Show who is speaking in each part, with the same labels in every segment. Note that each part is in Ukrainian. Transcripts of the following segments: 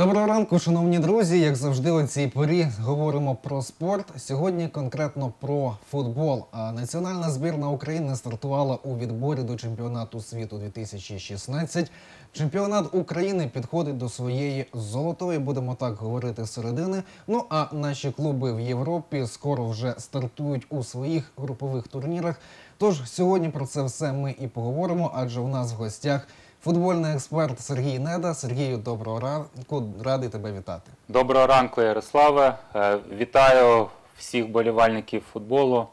Speaker 1: Доброго ранку, шановні друзі. Як завжди, у цій порі говоримо про спорт. Сьогодні конкретно про футбол. Національна збірна України стартувала у відборі до чемпіонату світу 2016. Чемпіонат України підходить до своєї золотої, будемо так говорити, середини. Ну а наші клуби в Європі скоро вже стартують у своїх групових турнірах. Тож сьогодні про це все ми і поговоримо, адже у нас в гостях футбольний експерт Сергій Неда. Сергію, доброго ранку, радий тебе вітати.
Speaker 2: Доброго ранку, Ярославе. Е, Вітаю всіх болівальників футболу.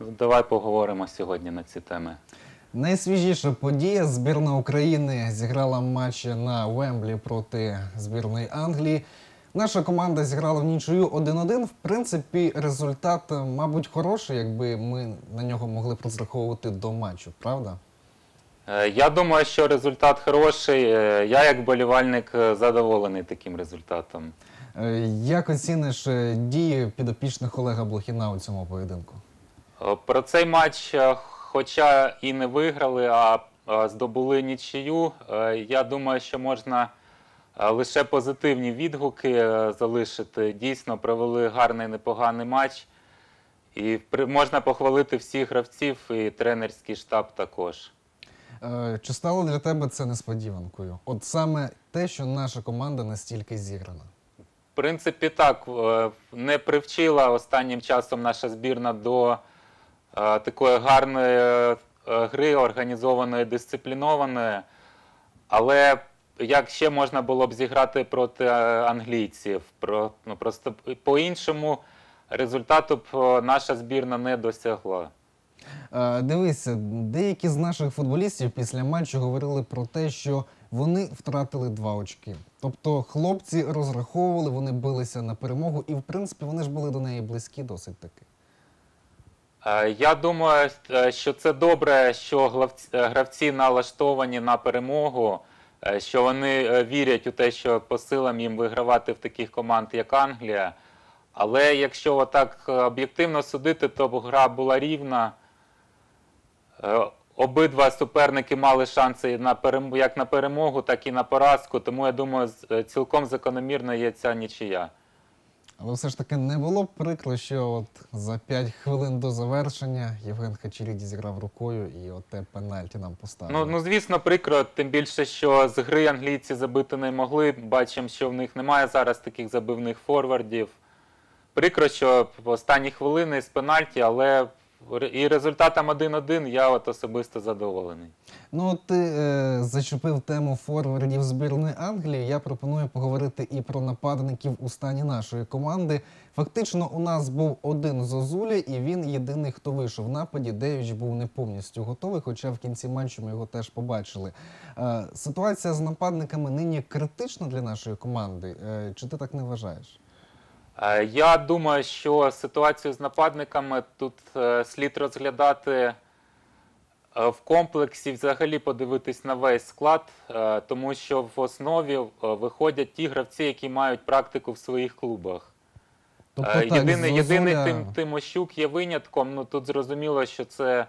Speaker 2: Давай поговоримо сьогодні на ці теми.
Speaker 1: Найсвіжіша подія збірна України зіграла матч на Вемблі проти збірної Англії. Наша команда зіграла в нічию 1-1. В принципі, результат, мабуть, хороший, якби ми на нього могли б розраховувати до матчу, правда?
Speaker 2: Е, Я думаю, що результат хороший. Е, Я, як болівальник, е, задоволений таким результатом.
Speaker 1: Як оціниш дії підопічних Олега Блохіна у цьому поєдинку?
Speaker 2: Про цей матч, хоча і не виграли, а здобули нічию, я думаю, що можна лише позитивні відгуки залишити. Дійсно, провели гарний, непоганий матч. І можна похвалити всіх гравців і тренерський штаб також.
Speaker 1: Е, Чи стало для тебе це несподіванкою? От саме те, що наша команда настільки зіграна.
Speaker 2: В принципі, так, е, не привчила останнім часом наша збірна до е, такої гарної гри, організованої, дисциплінованої. Але як ще можна було б зіграти проти англійців? Про, ну, просто по-іншому результату б наша збірна не досягла.
Speaker 1: Е, Дивися, деякі з наших футболістів після матчу говорили про те, що вони втратили два очки. Тобто хлопці розраховували, вони билися на перемогу, і в принципі вони ж були до неї близькі досить таки.
Speaker 2: Е, Я думаю, е, що це добре, що гравці налаштовані на перемогу, що вони вірять у те, що по силам їм вигравати в таких команд, як Англія. Але якщо отак е, об'єктивно судити, то гра була рівна. Е, Обидва суперники мали шанси на як на перемогу, так і на поразку. Тому я думаю, е, цілком закономірно є ця нічия.
Speaker 1: Але все ж таки не було б прикро, що от за 5 хвилин до завершення Євген Хачеріді зіграв рукою і от те пенальті нам поставили.
Speaker 2: Ну, ну звісно, прикро, тим більше, що з гри англійці забити не могли. Бачимо, що в них немає зараз таких забивних форвардів. Прикро, що в останні хвилини з пенальті, але і результатом 1-1 я от особисто задоволений.
Speaker 1: Ну, ти е, зачепив тему форвардів збірної Англії. Я пропоную поговорити і про нападників у стані нашої команди. Фактично, у нас був один Зозуля, і він єдиний, хто вийшов в нападі. Девіч був не повністю готовий, хоча в кінці матчу ми його теж побачили. Е, ситуація з нападниками нині критична для нашої команди. Е, чи ти так не вважаєш?
Speaker 2: Е, Я думаю, що ситуацію з нападниками тут е, слід розглядати е, в комплексі, взагалі подивитись на весь склад, тому що в основі виходять ті гравці, які мають практику в своїх клубах. Е, єдиний, єдиний Тим, Тимощук є винятком. Ну тут зрозуміло, що це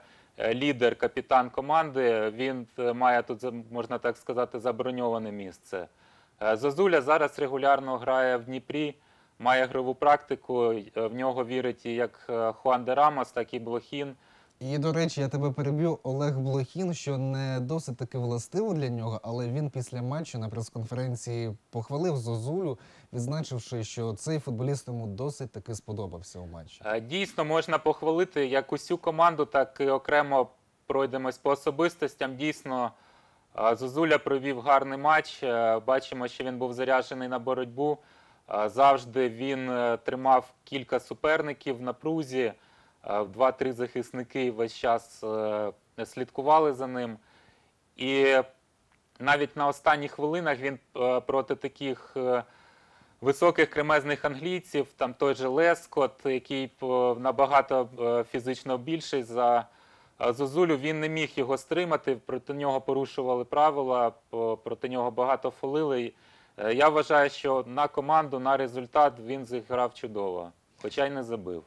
Speaker 2: лідер, капітан команди. Він має тут, можна так сказати, заброньоване місце. Зозуля зараз регулярно грає в Дніпрі, має грову практику. е, В нього вірить і як е, Хуан де Рамос, так і Блохін.
Speaker 1: І, до речі, я тебе переб'ю Олег Блохін, що не досить таки властиво для нього, але він після матчу на прес-конференції похвалив Зозулю, відзначивши, що цей футболіст йому досить таки сподобався у матчі.
Speaker 2: Е, Дійсно, можна похвалити як усю команду, так і окремо пройдемось по особистостям. Дійсно, Зозуля провів гарний матч. Бачимо, що він був заряджений на боротьбу. Е, Завжди він е, тримав кілька суперників в напрузі. Е, Два-три захисники весь час слідкували за ним. І навіть на останніх хвилинах він проти таких. високих кремезних англійців, там той же Лескот, який набагато фізично більший за Зозулю, він не міг його стримати. Проти нього порушували правила, проти нього багато фолили. Е, Я вважаю, що на команду, на результат він зіграв чудово, хоча й не забив.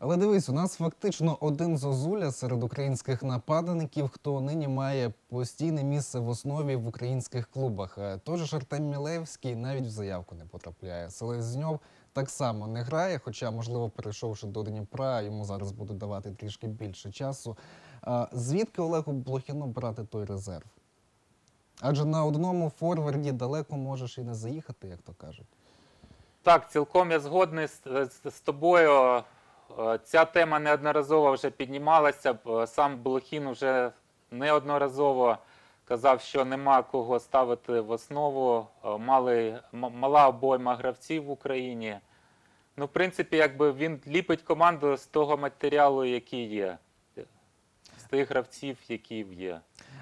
Speaker 1: Але дивись, у нас фактично один зозуля серед українських нападників, хто нині має постійне місце в основі в українських клубах. Е, Той же ж Артем Мілевський навіть в заявку не потрапляє. Селезньов так само не грає, хоча, можливо, перейшовши до Дніпра, йому зараз будуть давати трішки більше часу. Звідки Олегу Блохіну брати той резерв? Адже на одному форварді далеко можеш і не заїхати, як то кажуть.
Speaker 2: Так, цілком я згодний з, з, з тобою. Е, Ця тема неодноразово вже піднімалася. Е, Сам Блохін вже неодноразово казав, що нема кого ставити в основу. Е, Мали, мала обойма гравців в Україні. Ну, в принципі, якби він ліпить команду з того матеріалу, який є, з тих гравців, які є.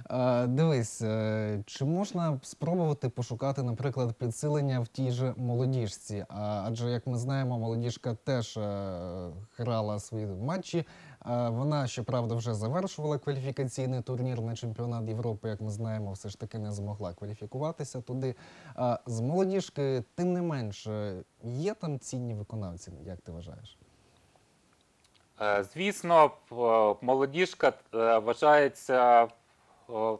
Speaker 1: А, дивись, е, чи можна спробувати пошукати, наприклад, підсилення в тій же молодіжці? Адже, як ми знаємо, молодіжка теж е, грала свої матчі. Вона, щоправда, вже завершувала кваліфікаційний турнір на чемпіонат Європи, як ми знаємо, все ж таки не змогла кваліфікуватися туди. З молодіжки, тим не менш, е, є там цінні виконавці, як ти вважаєш?
Speaker 2: Е, Звісно, молодіжка е, вважається о,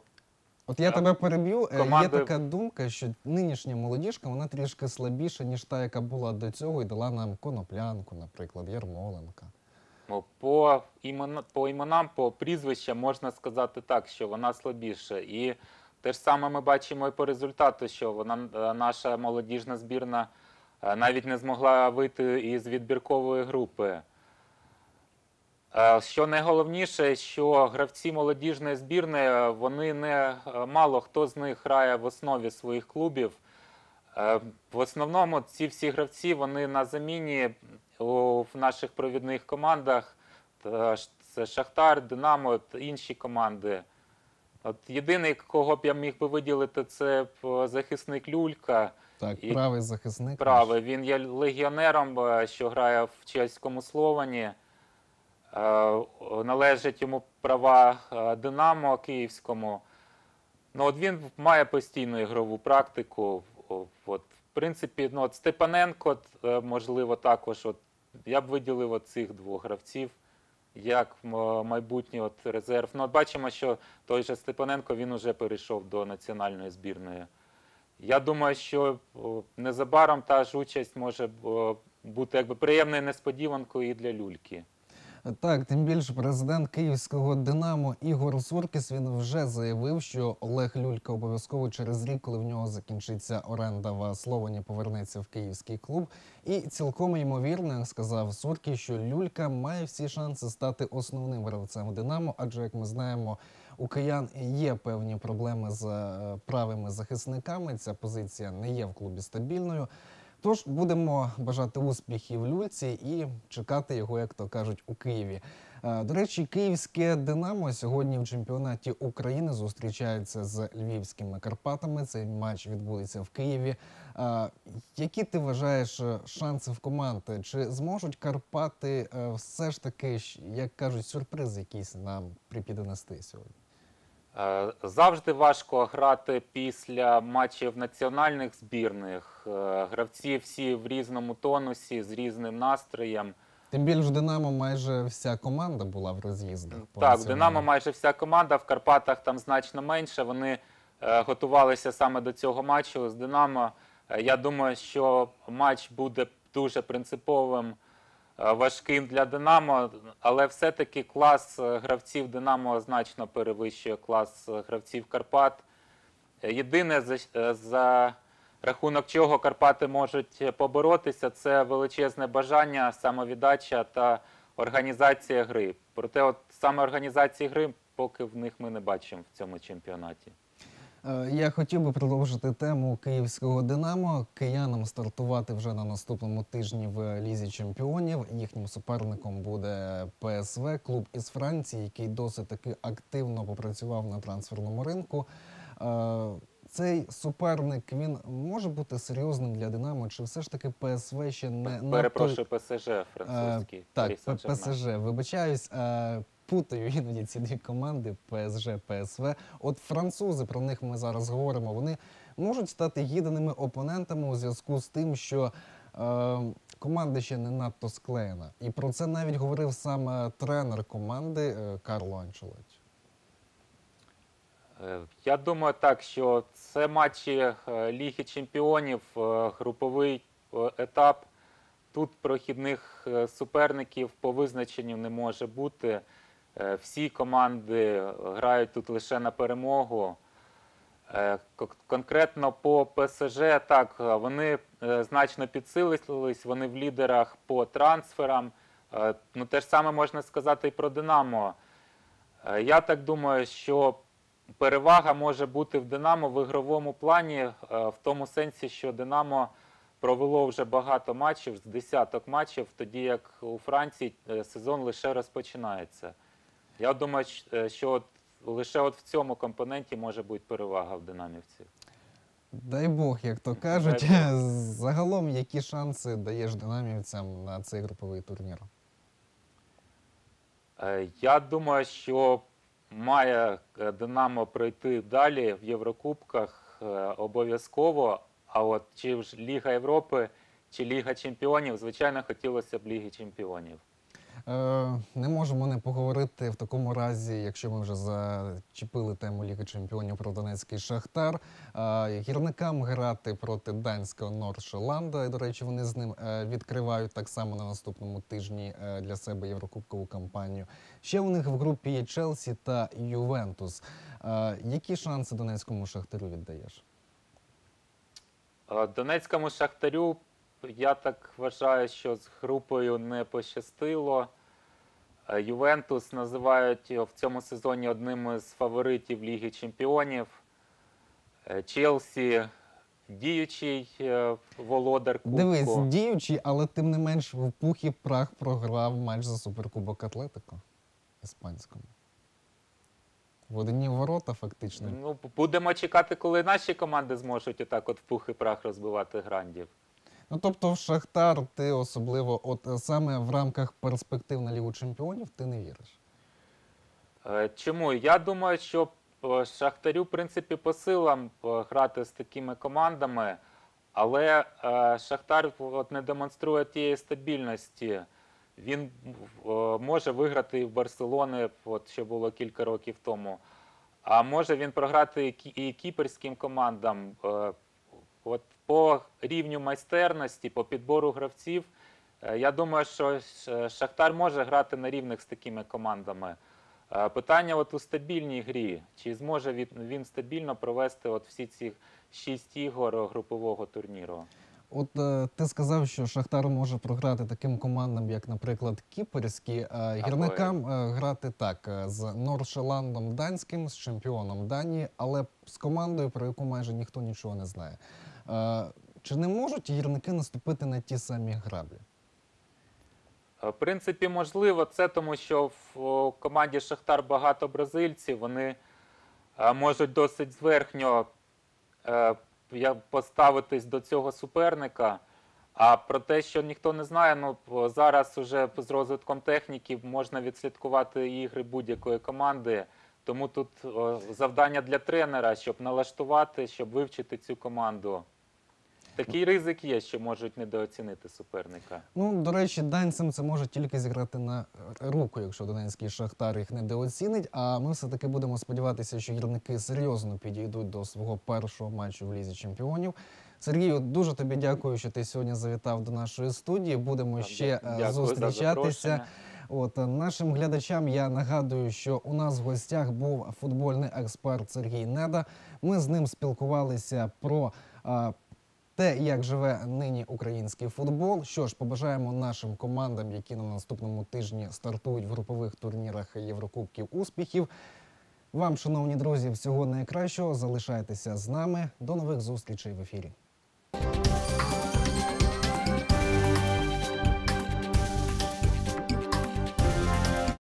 Speaker 1: От я тебе переб'ю. Е, Є така думка, що нинішня молодіжка вона трішки слабіша, ніж та, яка була до цього, і дала нам коноплянку, наприклад, Ярмоленка.
Speaker 2: Ну, По, імена, по іменам, по прізвищам можна сказати так, що вона слабіша. І те ж саме ми бачимо і по результату, що вона, е, наша молодіжна збірна е, навіть не змогла вийти із відбіркової групи. Е, Що найголовніше, що гравці молодіжної збірної, е, вони не е, мало хто з них грає в основі своїх клубів. В основному ці всі гравці вони на заміні у, в наших провідних командах. Це Шахтар, Динамо інші команди. От єдиний, кого б я міг би виділити, це захисник Люлька.
Speaker 1: Так, правий захисник.
Speaker 2: Правий. Він є легіонером, що грає в чеському Словані. Е, Належать йому права е, Динамо Київському. Ну, от він має постійну ігрову практику. От, в принципі, ну, от Степаненко, е, можливо, також. От, я б виділив цих двох гравців як майбутній от резерв. Ну, бачимо, що той же Степаненко він уже перейшов до національної збірної. Я думаю, що незабаром та ж участь може бути якби приємною несподіванкою і для люльки.
Speaker 1: Так, тим більше президент київського Динамо Ігор Суркіс він вже заявив, що Олег Люлька обов'язково через рік, коли в нього закінчиться оренда в Словані, повернеться в київський клуб. І цілком ймовірно сказав Суркіс, що Люлька має всі шанси стати основним гравцем Динамо, адже як ми знаємо. У киян є певні проблеми з е, правими захисниками. Ця позиція не є в клубі стабільною. Тож будемо бажати успіхів Люльці і чекати його, як то кажуть, у Києві. Е, До речі, київське Динамо сьогодні в чемпіонаті України зустрічається з львівськими Карпатами. Цей матч відбудеться в Києві. Е, Які ти вважаєш е, шанси в команд? Чи зможуть Карпати все ж таки, як кажуть, сюрприз якийсь нам припіднести сьогодні?
Speaker 2: Е, Завжди важко грати після матчів національних збірних. Е, Гравці всі в різному тонусі, з різним настроєм.
Speaker 1: Тим більше Динамо майже вся команда була в роз'їздах.
Speaker 2: Так, в. Динамо майже вся команда, в Карпатах там значно менше. Вони е, готувалися саме до цього матчу з Динамо. Я думаю, що матч буде дуже принциповим, важким для Динамо, але все-таки клас е, гравців Динамо значно перевищує клас е, гравців Карпат. Е, Єдине, е, за рахунок чого Карпати можуть поборотися, це величезне бажання, самовіддача та організація гри. Проте, от саме організації гри, поки в них ми не бачимо в цьому чемпіонаті.
Speaker 1: Е, Я хотів би продовжити тему київського Динамо. Киянам стартувати вже на наступному тижні в Лізі Чемпіонів. Їхнім суперником буде ПСВ, клуб із Франції, який досить таки активно попрацював на трансферному ринку. Е, Цей суперник він може бути серйозним для Динамо, чи все ж таки ПСВ ще не на той-
Speaker 2: Перепрошую, ПСЖ
Speaker 1: Е,
Speaker 2: французький.
Speaker 1: Так, П-
Speaker 2: Сен-Жермен.
Speaker 1: ПСЖ. Вибачаюсь, е, путаю іноді ці дві команди ПСЖ, ПСВ. От французи, про них ми зараз говоримо, вони можуть стати гідними опонентами у зв'язку з тим, що е, команда ще не надто склеєна. І про це навіть говорив сам е, тренер команди е, Карло Анчелоті.
Speaker 2: Е, Я думаю так, що це матчі е, Ліги Чемпіонів, груповий етап. Тут прохідних суперників по визначенню не може бути. Е, Всі команди грають тут лише на перемогу. Е, Конкретно по ПСЖ, так, е, вони значно підсилились, вони в лідерах по трансферам. Ну, те ж саме можна сказати і про Динамо. Я так думаю, що перевага може бути в Динамо в ігровому плані, в тому сенсі, що Динамо провело вже багато матчів, з десяток матчів, тоді як у Франції сезон лише розпочинається. Я думаю, е, що от лише от в цьому компоненті може бути перевага в динамівців.
Speaker 1: Дай Бог, як то кажуть. Загалом, які шанси даєш динамівцям на цей груповий турнір?
Speaker 2: Е, Я думаю, що має е, Динамо пройти далі в Єврокубках обов'язково. А от чи ж Ліга Європи, чи Ліга Чемпіонів, звичайно, хотілося б Ліги Чемпіонів.
Speaker 1: Е, не можемо не поговорити в такому разі, якщо ми вже зачепили тему Ліги Чемпіонів про Донецький Шахтар. Е, гірникам грати проти данського Норшеланда. До речі, вони з ним е, відкривають так само на наступному тижні для себе Єврокубкову кампанію. Ще у них в групі є Челсі та Ювентус. Які шанси Донецькому Шахтарю віддаєш?
Speaker 2: Донецькому Шахтарю, я так вважаю, що з групою не пощастило. Е, Ювентус називають в цьому сезоні одним із фаворитів Ліги Чемпіонів. Е, Челсі діючий е, володар Кубку.
Speaker 1: Дивись, діючий, але тим не менш в пух і прах програв матч за суперкубок Атлетико іспанському. В одні ворота, фактично.
Speaker 2: Ну, будемо чекати, коли наші команди зможуть отак от в пух і прах розбивати грандів.
Speaker 1: Ну тобто, в Шахтар ти особливо, от е, саме в рамках перспектив на Лігу Чемпіонів, ти не віриш.
Speaker 2: Е, Чому? Я думаю, що е, Шахтарю, в принципі, по силам грати з такими командами, але Шахтар от не демонструє тієї стабільності. Він може виграти в Барселони, от що було кілька років тому. А може він програти і кіперським командам. От по рівню майстерності, по підбору гравців, е, я думаю, що Шахтар може грати на рівних з такими командами. Е, Питання от у стабільній грі. Чи зможе він, стабільно провести от всі ці шість ігор групового турніру?
Speaker 1: От е, ти сказав, що Шахтар може програти таким командам, як, наприклад, Кіперські, а гірникам грати так з Норшеландом Данським, з чемпіоном Данії, але з командою, про яку майже ніхто нічого не знає. Е, Чи не можуть гірники наступити на ті самі граблі?
Speaker 2: Е, В принципі, можливо, це тому, що в команді Шахтар багато бразильців. Вони е, можуть досить зверхньо поставитись до цього суперника. А про те, що ніхто не знає, ну зараз уже з розвитком техніки можна відслідкувати ігри будь-якої команди. Тому тут завдання для тренера, щоб налаштувати, щоб вивчити цю команду. Такий ризик є, що можуть недооцінити суперника.
Speaker 1: Ну, до речі, данцям це може тільки зіграти на е, руку, якщо Донецький Шахтар їх недооцінить. А ми все-таки будемо сподіватися, що гірники серйозно підійдуть до свого першого матчу в Лізі Чемпіонів. Сергію, дуже тобі дякую, що ти сьогодні завітав до нашої студії. Будемо
Speaker 2: Так,
Speaker 1: ще е,
Speaker 2: дякую
Speaker 1: зустрічатися. От е, нашим глядачам я нагадую, що у нас в гостях був футбольний експерт Сергій Неда. Ми з ним спілкувалися про те, як живе нині український футбол. Що ж, побажаємо нашим командам, які на наступному тижні стартують в групових турнірах Єврокубків успіхів. Вам, шановні друзі, всього найкращого. Залишайтеся з нами. До нових зустрічей в ефірі.